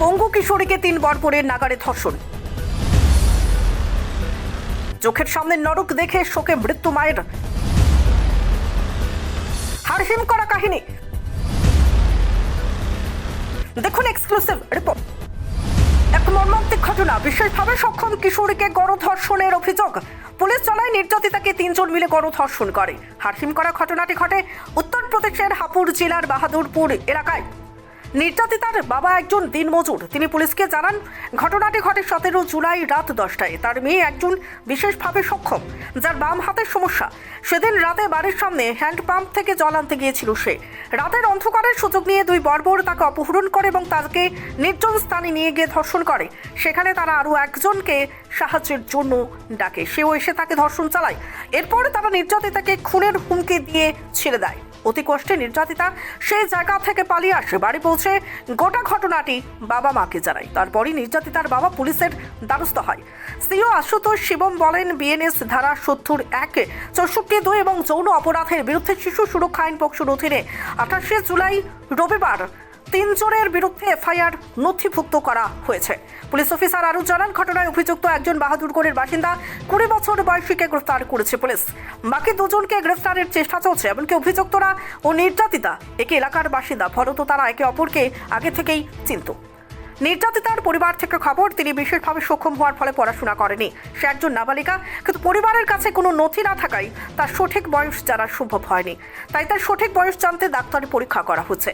পঙ্গু কিশোরীকে তিন বরপরের নাগারে ধর্ষণ। চোখের সামনে নরক দেখে শোকে মৃত্যু মায়ের। হারহিম করা কাহিনী। দেখুন এক্সক্লুসিভ রিপোর্ট এক মর্মান্তিক ঘটনা, বিশেষভাবে সক্ষম কিশোরীকে গণধর্ষণের অভিযোগ। পুলিশ চলায় নির্যাতিতাকে তিনজন মিলে গণধর্ষণ করে। হারহিম করা ঘটনাটি ঘটে উত্তরপ্রদেশের হাপুর জেলার বাহাদুরপুর এলাকায়। নির্যাতিতার বাবা একজন দিনমজুর। তিনি পুলিশকে জানান, ঘটনাটি ঘটে সতেরো জুলাই রাত দশটায়। তার মেয়ে একজন বিশেষভাবে সক্ষম, যার বাম হাতের সমস্যা। সেদিন রাতে বাড়ির সামনে হ্যান্ড পাম্প থেকে জল আনতে গিয়েছিল সে। রাতের অন্ধকারের সুযোগ নিয়ে দুই বর্বর তাকে অপহরণ করে এবং তাকে নির্জন স্থানে নিয়ে গিয়ে ধর্ষণ করে। সেখানে তারা আরও একজনকে সাহায্যের জন্য ডাকে। সেও এসে তাকে ধর্ষণ চালায়। এরপরে তারা নির্যাতিতাকে খুনের হুমকি দিয়ে ছেড়ে দেয়। অতি কষ্টে নির্যাতিতা সেই জায়গা থেকে পালিয়ে আসে। বাড়ি পৌঁছে গোটা ঘটনাটি বাবা মাকে জানায়। তারপরই নির্যাতিতার বাবা পুলিশের দ্বারস্থ হয়। সিও আশুতোষ শিবম বলেন, বিএনএস ধারা সত্তর একে, চৌষট্টি দুই এবং যৌন অপরাধের বিরুদ্ধে শিশু সুরক্ষা আইন পক্ষের অধীনে আঠাশে জুলাই রবিবার তিনজনের বিরুদ্ধে এফআইআর নথিভুক্ত করা হয়েছে। পুলিশ অফিসার আরও জানান, ঘটনায় অভিযুক্ত একজন বাহাদুরগড়ের বাসিন্দা কুড়ি বছর বয়সীকে গ্রেফতার করেছে পুলিশ। বাকি দুজনকে গ্রেফতারের চেষ্টা চলছে, এমনকি অভিযুক্তরা ও নির্যাতিতা একে এলাকার বাসিন্দা ফলত তারা একে অপরকে আগে থেকেই চিনত। নির্যাতিতার পরিবার থেকে খবর, তিনি বিশেষভাবে সক্ষম হওয়ার ফলে পড়াশোনা করেনি। সে একজন নাবালিকা, কিন্তু পরিবারের কাছে কোনো নথি না থাকায় তার সঠিক বয়স জানা সম্ভব হয়নি। তাই তার সঠিক বয়স জানতে ডাক্তারি পরীক্ষা করা হচ্ছে।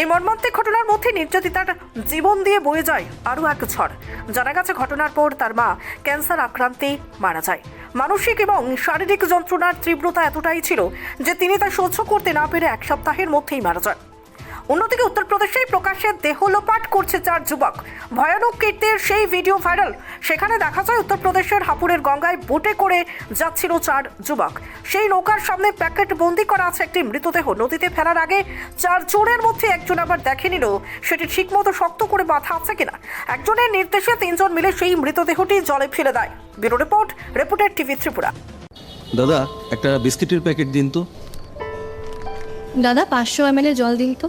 এই মর্মান্তিক ঘটনার মধ্যে নির্যাতিতার জীবন দিয়ে বয়ে যায় আরও এক ঝড়। জানা গেছে, ঘটনার পর তার মা ক্যান্সার আক্রান্তে মারা যায়। মানসিক এবং শারীরিক যন্ত্রণার তীব্রতা এতটাই ছিল যে তিনি তা সহ্য করতে না পেরে এক সপ্তাহের মধ্যেই মারা যান। অন্যদিকে উত্তরপ্রদেশেই প্রকাশ্যে দেহ লোপাট করছে চার যুবক। ভয়ানক কীর্তির সেই ভিডিও ভাইরাল। সেখানে দেখা যায় উত্তরপ্রদেশের হাপুরের গঙ্গায় বোটে করে যাচ্ছিল চার যুবক। সেই নৌকার সামনে প্যাকেট বন্দি করা আছে একটি মৃতদেহ। নদীতে ফেলার আগে চার চোরের মধ্যে একজন আবার দেখে নিল সেটি ঠিকমতো শক্ত করে বাঁধা আছে কিনা। একজনের নির্দেশে তিনজন মিলে সেই মৃতদেহটি জলে ফেলে দেয়। Bureau report reporter TV Tripura. দাদা একটা বিস্কিটের প্যাকেট দিন তো। দাদা পাঁচশো এম জল দিন তো।